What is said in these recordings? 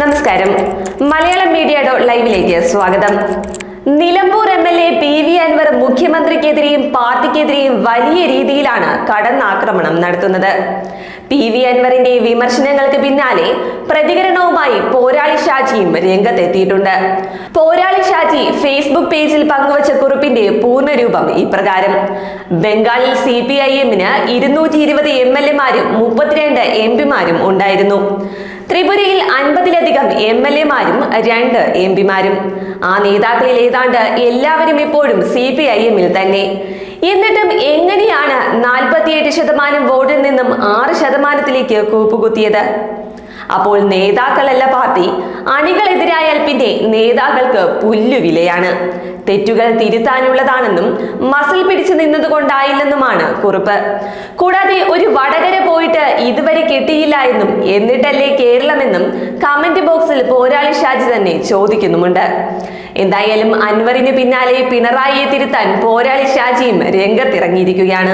നമസ്കാരം. Malayalam media dot ലൈവിലേക്ക് സ്വാഗതം. Nilambur M L A P V Anvar മുഖ്യമന്ത്രിക്കെതിരെയും പാർട്ടിക്കെതിരെയും വലിയ രീതിയിലാണ് കടന്നാക്രമണം നടത്തുന്നത്. പി വി അൻവറിന്റെ വിമർശനങ്ങൾക്ക് പിന്നാലെ പ്രതികരണവുമായി പോരാളി ഷാജിയും രംഗത്തെത്തിയിട്ടുണ്ട്. പോരാളി ഷാജി ഫേസ്ബുക്ക് പേജിൽ പങ്കുവച്ച കുറിപ്പിന്റെ പൂർണരൂപം ഇപ്രകാരം. ബംഗാളിൽ സി പി ഐ എമ്മിന് ഇരുന്നൂറ്റി ഇരുപത് എം എൽ എമാരും മുപ്പത്തിരണ്ട് എം പിമാരും ഉണ്ടായിരുന്നു. ത്രിപുരയിൽ അൻപതിലധികം എം എൽ എമാരും രണ്ട് എം പിമാരും. ആ നേതാക്കളിൽ ഏതാണ്ട് എല്ലാവരും ഇപ്പോഴും സി പി ഐ എമ്മിൽ തന്നെ. എന്നിട്ടും എങ്ങനെയാണ് നാൽപ്പത്തിയെട്ട് ശതമാനം വോട്ടിൽ നിന്നും ആറ് ശതമാനത്തിലേക്ക് കൂപ്പുകുത്തിയത്? അപ്പോൾ നേതാക്കളല്ല പാർട്ടി അണികളെതിരായാൽ പിന്നെ നേതാക്കൾക്ക് പുല്ലുവിലയാണ്. തെറ്റുകൾ തിരുത്താനുള്ളതാണെന്നും മസിൽ പിടിച്ചു നിന്നതുകൊണ്ടായില്ലെന്നുമാണ് കുറിപ്പ്. കൂടാതെ ഒരു വടകര പോയിട്ട് ഇതുവരെ കിട്ടിയില്ല എന്നും എന്നിട്ടല്ലേ കേരളമെന്നും കമന്റ് ബോക്സിൽ പോരാളി ഷാജി തന്നെ ചോദിക്കുന്നുമുണ്ട്. എന്തായാലും അൻവറിന് പിന്നാലെ പിണറായിയെ തിരുത്താൻ പോരാളി ഷാജിയും രംഗത്തിറങ്ങിയിരിക്കുകയാണ്.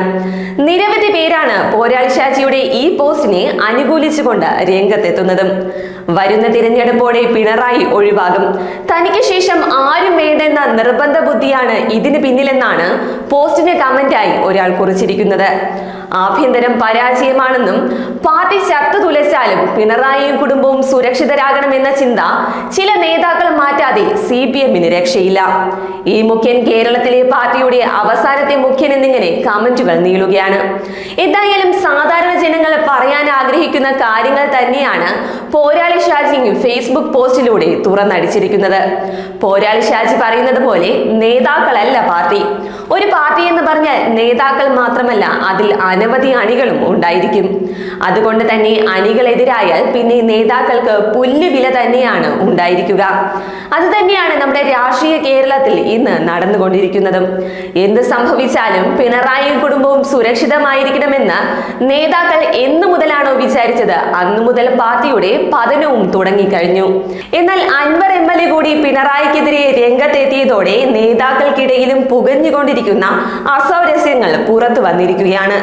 നിരവധി പേരാണ് പോരാളി ഷാജിയുടെ ഈ പോസ്റ്റിനെ അനുകൂലിച്ചുകൊണ്ട് രംഗത്തെത്തുന്നതും. വരുന്ന തിരഞ്ഞെടുപ്പോടെ പിണറായി ഒഴിവാകും. തനിക്ക് ശേഷം ആരും വേണ്ടെന്ന നിർബന്ധ ബുദ്ധിയാണ് ഇതിന് പിന്നിലെന്നാണ് പോസ്റ്റിന് കമന്റായി ഒരാൾ കുറിച്ചിരിക്കുന്നത്. ആഭ്യന്തരം പരാജയമാണെന്നും പിണറായി പിണറായിയും കുടുംബവും സുരക്ഷിതരാകണമെന്ന ചിന്ത ചില നേതാക്കൾ മാറ്റാതെ സി പി എമ്മിന് രക്ഷയില്ല. ഈ മുഖ്യൻ കേരളത്തിലെ പാർട്ടിയുടെ അവസാനത്തെ മുഖ്യൻ എന്നിങ്ങനെ കമന്റുകൾ നീളുകയാണ്. എന്തായാലും സാധാരണ ജനങ്ങൾ പറയാൻ ആഗ്രഹിക്കുന്ന കാര്യങ്ങൾ തന്നെയാണ് പോരാളി ഷാജിയും ഫേസ്ബുക്ക് പോസ്റ്റിലൂടെ തുറന്നടിച്ചിരിക്കുന്നത്. പോരാളി ഷാജി പറയുന്നത് പോലെ നേതാക്കളല്ല പാർട്ടി. പറഞ്ഞാൽ നേതാക്കൾ മാത്രമല്ല അതിൽ അനവധി അണികളും ഉണ്ടായിരിക്കും. അതുകൊണ്ട് തന്നെ അണികളെതിരായാൽ പിന്നെ നേതാക്കൾക്ക് പുല്ല് വില തന്നെയാണ് ഉണ്ടായിരിക്കുക. അത് തന്നെയാണ് നമ്മുടെ രാഷ്ട്രീയ കേരളത്തിൽ ഇന്ന് നടന്നുകൊണ്ടിരിക്കുന്നതും. എന്ത് സംഭവിച്ചാലും പിണറായി കുടുംബവും സുരക്ഷിതമായിരിക്കണമെന്ന് നേതാക്കൾ എന്നു മുതലാണോ വിചാരിച്ചത്? അന്നു മുതൽ പാർട്ടിയുടെ പതനവും തുടങ്ങിക്കഴിഞ്ഞു. എന്നാൽ അൻവർ എം എൽ എ കൂടി പിണറായിക്കെതിരെ രംഗത്തെത്തിയതോടെ നേതാക്കൾക്കിടയിലും പുകഞ്ഞുകൊണ്ടിരിക്കുന്ന അസൗരസ്യങ്ങൾ പുറത്തു വന്നിരിക്കുകയാണ്.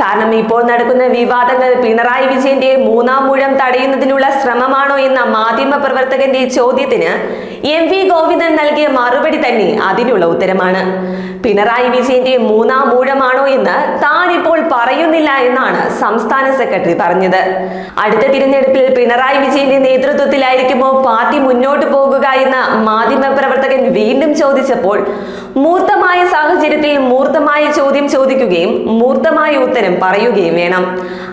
കാരണം ഇപ്പോൾ നടക്കുന്ന വിവാദങ്ങൾ പിണറായി വിജയന്റെ മൂന്നാം മൂഴം തടയുന്നതിനുള്ള ശ്രമമാണോ എന്ന മാധ്യമ പ്രവർത്തകന്റെ ചോദ്യത്തിന് എം വി ഗോവിന്ദൻ നൽകിയ മറുപടി തന്നെ അതിനുള്ള ഉത്തരമാണ്. പിണറായി വിജയന്റെ മൂന്നാം മൂഴമാണോ എന്ന് താൻ ഇപ്പോൾ പറയുന്നില്ല എന്നാണ് സംസ്ഥാന സെക്രട്ടറി പറഞ്ഞത്. അടുത്ത തിരഞ്ഞെടുപ്പിൽ പിണറായി വിജയന്റെ നേതൃത്വത്തിലായിരിക്കുമോ പാർട്ടി മുന്നോട്ട് പോകുക എന്ന് മാധ്യമ പ്രവർത്തകൻ വീണ്ടും ചോദിച്ചപ്പോൾ മൂർത്തമായ സാഹചര്യത്തിൽ മൂർത്തമായ ചോദ്യം ചോദിക്കുകയും മൂർത്തമായ ഉത്തരം പറയുകയും വേണം.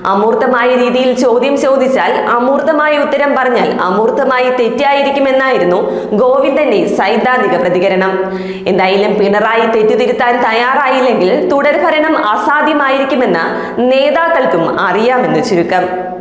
അമൂർത്തമായ രീതിയിൽ ചോദ്യം ചോദിച്ചാൽ അമൂർത്തമായ ഉത്തരം പറഞ്ഞാൽ അമൂർത്തമായി തെറ്റായിരിക്കുമെന്നായിരുന്നു ഗോവിന്ദന്റെ സൈദ്ധാന്തിക പ്രതികരണം. എന്തായാലും പിണറായി തെറ്റുതിരുത്താൻ തയ്യാറായില്ലെങ്കിൽ തുടർഭരണം അസാധ്യമായിരിക്കുമെന്ന് നേതാക്കൾക്കും അറിയാമെന്ന് ചുരുക്കം.